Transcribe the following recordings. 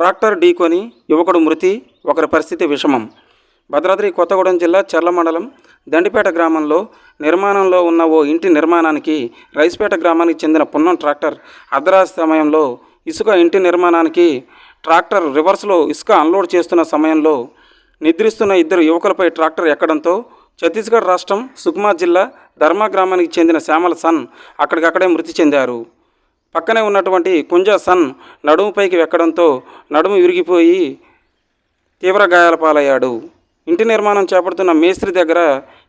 Tractor ఢీకొని యువకుడు మృతి ఒకరి పరిస్థితి విషమం. భద్రాద్రి కొత్తగూడెం జిల్లా చర్ల మండలం దండిపేట గ్రామంలో నిర్మాణంలో ఉన్న ఓ ఇంటి నిర్మాణానికి రైస్పేట గ్రామానికి చెందిన పున్నం ట్రాక్టర్ అర్ధరాత్రి సమయంలో ఇసుక ఇంటి నిర్మాణానికి ట్రాక్టర్ రివర్స్లో ఇసుక అన్లోడ్ చేస్తున్న సమయంలో నిద్రిస్తున్న ఇద్దరు యువకులపై ట్రాక్టర్ ఎక్కడంతో ఛత్తీస్గఢ్ రాష్ట్రం సుక్మా జిల్లా ధర్మా గ్రామానికి చెందిన శ్యామల సన్ అక్కడికక్కడే మృతి చెందారు. పక్కనే ఉన్నటువంటి కుంజ సన్ నడుముపైకి వెక్కడంతో నడుము విరిగిపోయి తీవ్ర గాయాల పాలయ్యాడు. ఇంటి నిర్మాణం చేపడుతున్న మేస్త్రి దగ్గర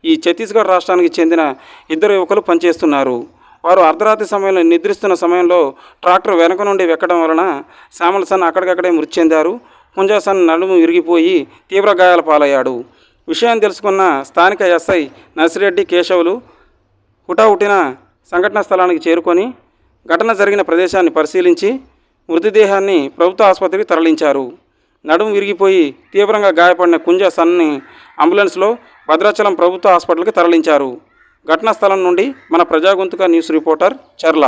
ఈ ఛత్తీస్గఢ్ రాష్ట్రానికి చెందిన ఇద్దరు యువకులు పనిచేస్తున్నారు. వారు అర్ధరాత్రి సమయంలో నిద్రిస్తున్న సమయంలో ట్రాక్టర్ వెనక నుండి వెక్కడం వలన శ్యామల సన్ అక్కడికక్కడే మృతి చెందారు. కుంజా సన్ నడుము విరిగిపోయి తీవ్ర గాయాల పాలయ్యాడు. విషయం తెలుసుకున్న స్థానిక ఎస్ఐ నర్సిరెడ్డి కేశవులు హుటాహుటిన సంఘటనా స్థలానికి చేరుకొని ఘటన జరిగిన ప్రదేశాన్ని పరిశీలించి మృతదేహాన్ని ప్రభుత్వ ఆసుపత్రికి తరలించారు. నడుము విరిగిపోయి తీవ్రంగా గాయపడిన కుంజ సన్ని అంబులెన్స్లో భద్రాచలం ప్రభుత్వ హాస్పిటల్కి తరలించారు. ఘటనా స్థలం నుండి మన ప్రజాగొంతుక న్యూస్ రిపోర్టర్ చర్ల.